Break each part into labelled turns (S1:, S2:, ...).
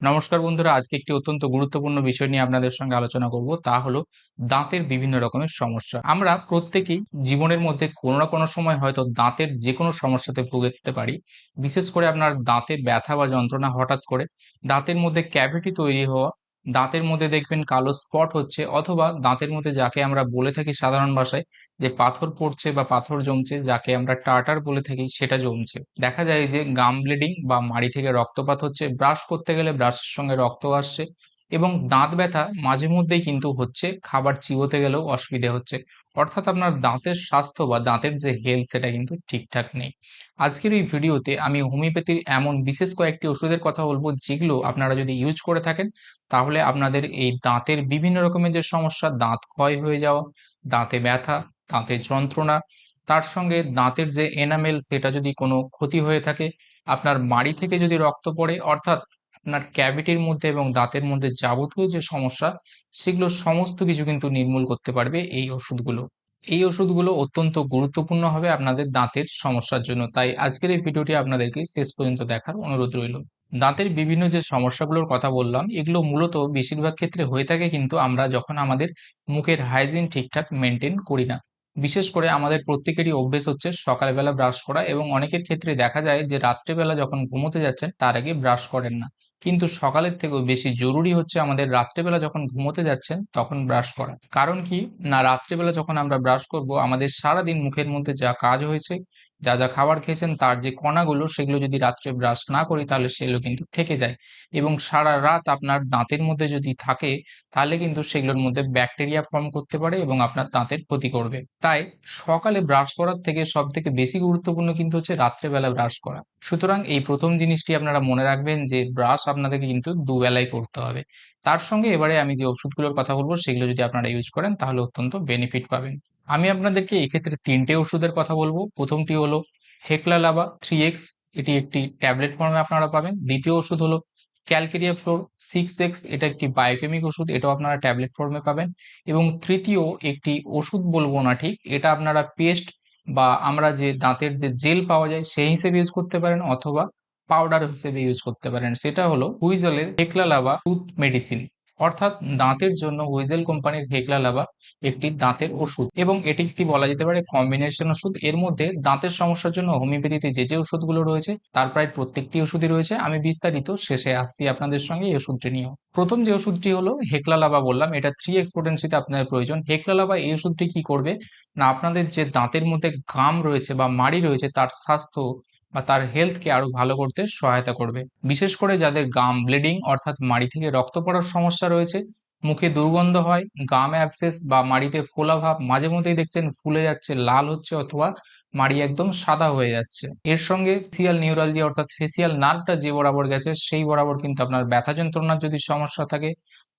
S1: নমস্কার বন্ধুরা, আজকে একটি অত্যন্ত গুরুত্বপূর্ণ বিষয় নিয়ে আপনাদের সঙ্গে আলোচনা করব, তা হলো দাঁতের বিভিন্ন রকমের সমস্যা। আমরা প্রত্যেকেই জীবনের মধ্যে কোনো না কোনো সময় হয়তো দাঁতের যে কোনো সমস্যাতে ভুগতে পারি। বিশেষ করে আপনার দাঁতে ব্যথা বা যন্ত্রণা হঠাৎ করে, দাঁতের মধ্যে ক্যাভিটি তৈরি হওয়া দাঁতের মধ্যে দেখবেন কালো স্পট হচ্ছে অথবা দাঁতের মধ্যে যাকে আমরা বলে থাকি সাধারণ ভাষায় যে পাথর পড়ছে বা পাথর জমছে, যাকে আমরা টার্টার বলে থাকি সেটা জমছে। দেখা যায় যে গাম ব্লিডিং বা মাড়ি থেকে রক্তপাত হচ্ছে ব্রাশ করতে গেলে ব্রাশের সঙ্গে রক্ত আসছে এবং দাঁত ব্যথা মাঝে মধ্যেই কিন্তু হচ্ছে, খাবার চিবোতে গেলেও অসুবিধে হচ্ছে। অর্থাৎ আপনার দাঁতের স্বাস্থ্য বা দাঁতের যে হেলথ সেটা কিন্তু ঠিকঠাক নেই। আজকের এই ভিডিওতে আমি হোমিওপ্যাথির এমন বিশেষ কয়েকটি ওষুধের কথা বলব যেগুলো আপনারা যদি ইউজ করে থাকেন, তাহলে আপনাদের এই দাঁতের বিভিন্ন রকমের যে সমস্যা, দাঁত ক্ষয় হয়ে যাওয়া, দাঁতে ব্যথা, দাঁতে যন্ত্রণা, তার সঙ্গে দাঁতের যে এনামেল সেটা যদি কোনো ক্ষতি হয়ে থাকে, আপনার মাড়ি থেকে যদি রক্ত পড়ে, অর্থাৎ আপনার ক্যাভিটির মধ্যে এবং দাঁতের মধ্যে যাবতীয় যে সমস্যা, সেগুলো সমস্ত কিছু কিন্তু নির্মূল করতে পারবে এই ওষুধগুলো। এই ওষুধগুলো অত্যন্ত গুরুত্বপূর্ণ হবে আপনাদের দাঁতের সমস্যার জন্য। তাই আজকের এই ভিডিওটি আপনাদেরকে শেষ পর্যন্ত দেখার অনুরোধ রইল। দাঁতের বিভিন্ন যে সমস্যাগুলোর কথা বললাম, এগুলো মূলত বেশিরভাগ ক্ষেত্রে হয়ে থাকে কিন্তু আমরা যখন আমাদের মুখের হাইজিন ঠিকঠাক মেনটেন করি না। বিশেষ করে আমাদের প্রত্যেকেরই অভ্যেস হচ্ছে সকালবেলা ব্রাশ করা এবং অনেকের ক্ষেত্রে দেখা যায় যে রাত্রেবেলা যখন ঘুমোতে যাচ্ছেন, তার আগে ব্রাশ করেন না। কিন্তু সকালের থেকেও বেশি জরুরি হচ্ছে আমাদের রাত্রেবেলা যখন ঘুমোতে যাচ্ছেন, তখন ব্রাশ করা। কারণ কি? না, রাত্রেবেলা যখন আমরা ব্রাশ করব, আমাদের সারা দিন মুখের মধ্যে যা কাজ হয়েছে যা যা খাবার খেয়েছেন তার যে কণাগুলো সেগুলো যদি রাত্রে ব্রাশ না করি তাহলে সেগুলো কিন্তু থেকে যায়। এবং সারা রাত আপনার দাঁতের মধ্যে যদি থাকে তাহলে কিন্তু সেগুলোর মধ্যে ব্যাকটেরিয়া ফর্ম করতে পারে এবং আপনার দাঁতের ক্ষতি করবে। তাই সকালে ব্রাশ করার থেকে সব থেকে বেশি গুরুত্বপূর্ণ কিন্তু হচ্ছে রাত্রেবেলা ব্রাশ করা। সুতরাং এই প্রথম জিনিসটি আপনারা মনে রাখবেন যে ব্রাশ আপনাদেরকে কিন্তু দুবেলায় করতে হবে। তার সঙ্গে এবারে আমি যে ওষুধগুলোর কথা বলব সেগুলো যদি আপনারা ইউজ করেন তাহলে অত্যন্ত বেনিফিট পাবেন। আমি আপনাদেরকে এক্ষেত্রে তিনটে ওষুধের কথা বলব। প্রথমটি হলো হেকলা লাভা থ্রি এক্স এটি একটি ট্যাবলেট ফর্মে আপনারা পাবেন। দ্বিতীয় ওষুধ হলো ক্যালকেরিয়া ফ্লোর সিক্স এক্স এটা একটি বায়োকেমিক ওষুধ, এটাও আপনারা ট্যাবলেট ফর্মে পাবেন। এবং তৃতীয় একটি ওষুধ বলব না ঠিক, এটা আপনারা পেস্ট বা আমরা যে দাঁতের যে জেল পাওয়া যায় সেই হিসেবে ইউজ করতে পারেন অথবা পাউডার হিসেবে ইউজ করতে পারেন। সেটা হলো হুইজলের হেকলা লাভা টুথ মেডিসিন অর্থাৎ দাঁতের জন্য হুইজেল কোম্পানির হেকলা লাভা একটি দাঁতের ওষুধ এবং এটি একটি বলা যেতে পারে কম্বিনেশন ওষুধ। এর মধ্যে দাঁতের সমস্যার জন্য হোমিওপ্যাথিতে যে যে ওষুধগুলো রয়েছে, তার প্রায় প্রত্যেকটি ওষুধই রয়েছে। আমি বিস্তারিত শেষে আসছি আপনাদের সঙ্গে এই ওষুধটি নিয়েও। প্রথম যে ওষুধটি হলো হেকলা লাভা বললাম, এটা থ্রি এক্সপোর্টেন্সিতে আপনাদের প্রয়োজন। হেকলা লাভা এই ওষুধটি কি করবে? না, আপনাদের যে দাঁতের মধ্যে গাম রয়েছে বা মাড়ি রয়েছে, তার স্বাস্থ্য বা তার হেলথকে আরও ভালো করতে সহায়তা করবে। বিশেষ করে যাদের গাম ব্লিডিং অর্থাৎ মাড়ি থেকে রক্ত পড়ার সমস্যা রয়েছে, মুখে দুর্গন্ধ হয় গাম অ্যাবসেস বা মাড়িতে ফোলা ভাব মাঝে মধ্যেই দেখছেন ফুলে যাচ্ছে, লাল হচ্ছে অথবা মাড়ি একদম সাদা হয়ে যাচ্ছে। এর সঙ্গে ফেসিয়াল নিউরালজি অর্থাৎ ফেসিয়াল নার্ভটা যে বরাবর গেছে, সেই বরাবর কিন্তু আপনার ব্যথা যন্ত্রণার যদি সমস্যা থাকে,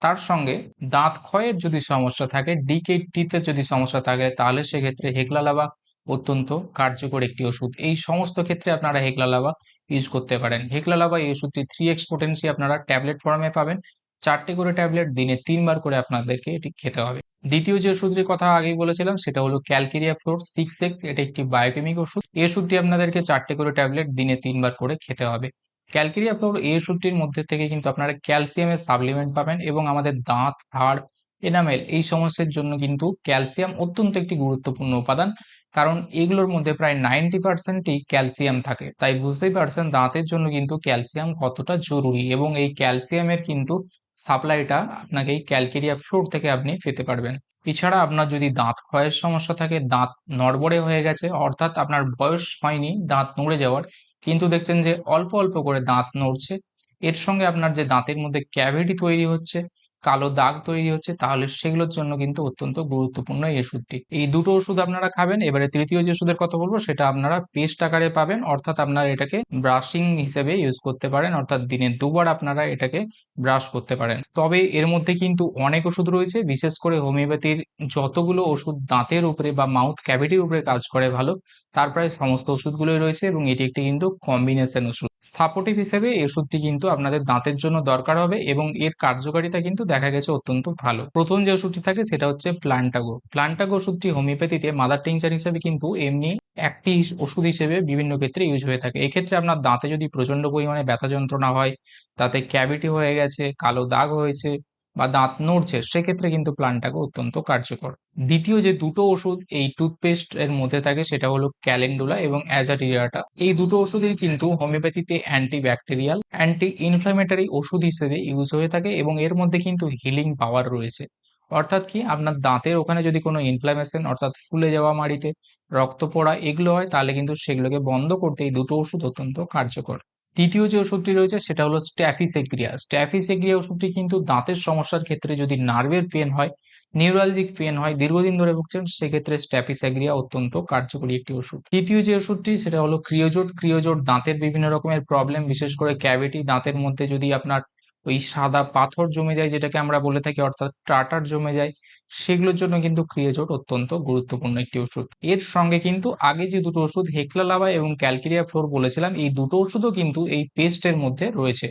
S1: তার সঙ্গে দাঁত ক্ষয়ের যদি সমস্যা থাকে ডিকে টিতে যদি সমস্যা থাকে, তাহলে সেক্ষেত্রে হেগলা লাভা অত্যন্ত কার্যকর একটি ওষুধ। এই সমস্ত ক্ষেত্রে আপনারা হেগলা লাভা ইউজ করতে পারেন। হেগলা লাভা এই ওষুধটি থ্রি এক্স পোটেন্সি আপনারা ট্যাবলেট ফর্মে পাবেন। চারটে করে ট্যাবলেট দিনে তিনবার করে আপনাদেরকে এটি খেতে হবে। দ্বিতীয় যে ওষুধটির কথা আগেই বলেছিলাম, সেটা হলো ক্যালকেরিয়া ফ্লোর সিক্স এক্স এটা একটি বায়োকেমিক ওষুধ। এই ওষুধটি আপনাদেরকে চারটে করে ট্যাবলেট দিনে তিনবার করে খেতে হবে। ক্যালকেরিয়া ফ্লোর এই ওষুধটির মধ্যে থেকে কিন্তু আপনারা ক্যালসিয়ামের সাপ্লিমেন্ট পাবেন এবং আমাদের দাঁত, হাড় এনামেল, এই সমস্যার জন্য কিন্তু ক্যালসিয়াম অত্যন্ত একটি গুরুত্বপূর্ণ উপাদান। কারণ এগুলোর মধ্যে প্রায় নাইনটি পার্সেন্টই ক্যালসিয়াম থাকে। তাই বুঝতেই পারছেন, দাঁতের জন্য কিন্তু ক্যালসিয়াম কতটা জরুরি এবং এই ক্যালসিয়ামের কিন্তু সাপ্লাইটা আপনাকে এই ক্যালকেরিয়া ফ্রুট থেকে আপনি পেতে পারবেন। এছাড়া আপনার যদি দাঁত ক্ষয়ের সমস্যা থাকে, দাঁত নড়বড়ে হয়ে গেছে, অর্থাৎ আপনার বয়স হয়নি দাঁত নড়ে যাওয়ার, কিন্তু দেখছেন যে অল্প অল্প করে দাঁত নড়ছে। এর সঙ্গে আপনার যে দাঁতের মধ্যে ক্যাভিটি তৈরি হচ্ছে কালো দাগ তৈরি হচ্ছে, তাহলে সেগুলোর জন্য কিন্তু অত্যন্ত গুরুত্বপূর্ণ এই ওষুধটি। এই দুটো ওষুধ আপনারা খাবেন, এবারে তৃতীয় যে ওষুধের কথা বলব, সেটা আপনারা পেস্ট আকারে পাবেন, অর্থাৎ আপনারা এটাকে ব্রাশিং হিসেবে ইউজ করতে পারেন, অর্থাৎ দিনে দুবার আপনারা এটাকে ব্রাশ করতে পারেন। তবে এর মধ্যে কিন্তু অনেক ওষুধ রয়েছে, বিশেষ করে হোমিওপ্যাথির যতগুলো ওষুধ দাঁতের উপরে বা মাউথ ক্যাভিটির উপরে কাজ করে ভালো, তার প্রায় সমস্ত ওষুধগুলোই রয়েছে এবং এটি একটি কিন্তু কম্বিনেশন ওষুধ। সাপোর্টিভ হিসেবে এই ওষুধটি কিন্তু আপনাদের দাঁতের জন্য দরকার হবে এবং এর কার্যকারিতা কিন্তু দেখা গেছে অত্যন্ত ভালো। প্রথম যে ওষুধটি থাকে সেটা হচ্ছে প্লান্টাগো। প্লান্টাগো ওষুধটি হোমিওপ্যাথিতে মাদার টিংচার হিসেবে কিন্তু এমনি একটি ওষুধ হিসেবে বিভিন্ন ক্ষেত্রে ইউজ হয়ে থাকে। এক্ষেত্রে আপনার দাঁতে যদি প্রচণ্ড পরিমাণে ব্যথা যন্ত্রণা হয় তাতে ক্যাভিটি হয়ে গেছে, কালো দাগ হয়েছে বা দাঁত নড়ছে, সেক্ষেত্রে কিন্তু প্ল্যান্টটাকে অত্যন্ত কার্যকর। দ্বিতীয় যে দুটো ওষুধ, এই টুথপেস্ট এর মধ্যে থাকে সেটা হলো ক্যালেন্ডুলা এবং অ্যাজাটিরিয়াটা এই দুটো ওষুধই কিন্তু হোমিওপ্যাথিতে অ্যান্টি ব্যাকটেরিয়াল অ্যান্টি ইনফ্ল্যামেটরি ওষুধ হিসেবে ইউজ হয়ে থাকে এবং এর মধ্যে কিন্তু হিলিং পাওয়ার রয়েছে। অর্থাৎ কি, আপনার দাঁতের ওখানে যদি কোনো ইনফ্লামেশন অর্থাৎ ফুলে যাওয়া মাড়িতে রক্ত পড়া এগুলো হয়, তাহলে কিন্তু সেগুলোকে বন্ধ করতে এই দুটো ওষুধ অত্যন্ত কার্যকর। তৃতীয় যে ওষুধটি রয়েছে, সেটা হলো স্ট্যাফিসেগ্রিয়া স্ট্যাফিসেগ্রিয়া ওষুধটি কিন্তু দাঁতের সমস্যার ক্ষেত্রে যদি নার্ভের পেন হয় নিউরালজিক পেন হয়, দীর্ঘদিন ধরে ভুগছেন, সেক্ষেত্রে স্ট্যাফিসেগ্রিয়া অত্যন্ত কার্যকরী একটি ওষুধ। তৃতীয় যে ওষুধটি, সেটা হলো ক্রিওজোট ক্রিওজোট দাঁতের বিভিন্ন রকমের প্রবলেম বিশেষ করে ক্যাভিটি দাঁতের মধ্যে যদি আপনার ওই সাদা পাথর জমে যায়, যেটাকে আমরা বলে থাকি, অর্থাৎ টাটার জমে যায় সেগুলোর জন্য কিন্তু ক্রিয়েজোট অত্যন্ত গুরুত্বপূর্ণ একটি ওষুধ। এর সঙ্গে কিন্তু আগে যে দুটো ওষুধ হেকলা লাভা এবং ক্যালকেরিয়া ফ্লোর বলেছিলাম, এই দুটো ওষুধও কিন্তু এই পেস্টের মধ্যে রয়েছে।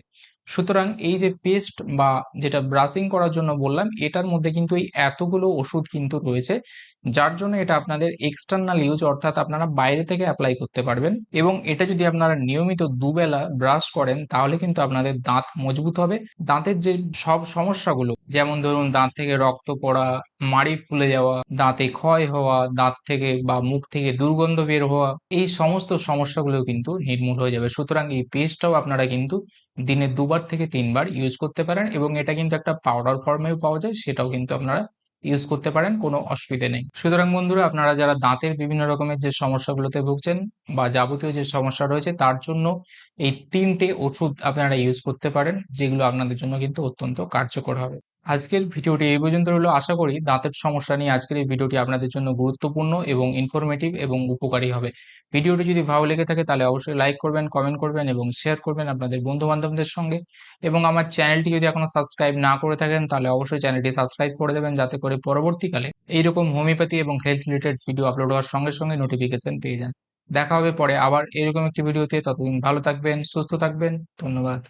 S1: সুতরাং এই যে পেস্ট বা যেটা ব্রাশিং করার জন্য বললাম, এটার মধ্যে কিন্তু এই এতগুলো ওষুধ কিন্তু রয়েছে, যার জন্য এটা আপনাদের এক্সটার্নাল ইউজ অর্থাৎ আপনারা বাইরে থেকে অ্যাপ্লাই করতে পারবেন। এবং এটা যদি আপনারা নিয়মিত দুবেলা ব্রাশ করেন, তাহলে কিন্তু আপনাদের দাঁত মজবুত হবে। দাঁতের যে সব সমস্যাগুলো, যেমন ধরুন দাঁত থেকে রক্ত পড়া, মাড়ি ফুলে যাওয়া, দাঁতে ক্ষয় হওয়া, দাঁত থেকে বা মুখ থেকে দুর্গন্ধ বের হওয়া, এই সমস্ত সমস্যাগুলো কিন্তু নির্মূল হয়ে যাবে। সুতরাং এই পেস্টটাও আপনারা কিন্তু দিনে দুবার থেকে তিনবার ইউজ করতে পারেন এবং এটা কিন্তু একটা পাউডার ফর্মেও পাওয়া যায়, সেটাও কিন্তু আপনারা ইউজ করতে পারেন, কোনো অসুবিধে নেই। সুতরাং বন্ধুরা, আপনারা যারা দাঁতের বিভিন্ন রকমের যে সমস্যাগুলোতে ভুগছেন বা যাবতীয় যে সমস্যা রয়েছে, তার জন্য এই তিনটে ওষুধ আপনারা ইউজ করতে পারেন, যেগুলো আপনাদের জন্য কিন্তু অত্যন্ত কার্যকর হবে। আজকের ভিডিওটি এই পর্যন্ত রইল। আশা করি দাঁতের সমস্যা নিয়ে আজকের এই ভিডিওটি আপনাদের জন্য গুরুত্বপূর্ণ এবং ইনফরমেটিভ এবং উপকারী হবে। ভিডিওটি যদি ভালো লেগে থাকে তাহলে অবশ্যই লাইক করবেন কমেন্ট করবেন এবং শেয়ার করবেন আপনাদের বন্ধু বান্ধবদের সঙ্গে। এবং আমার চ্যানেলটি যদি এখনও সাবস্ক্রাইব না করে থাকেন তাহলে অবশ্যই চ্যানেলটি সাবস্ক্রাইব করে দেবেন যাতে করে পরবর্তীকালে এইরকম হোমিওপ্যাথি এবং হেলথ রিলেটেড ভিডিও আপলোড হওয়ার সঙ্গে সঙ্গে নোটিফিকেশন পেয়ে যান। দেখা হবে পরে আবার এরকম একটি ভিডিওতে ততদিন ভালো থাকবেন, সুস্থ থাকবেন। ধন্যবাদ।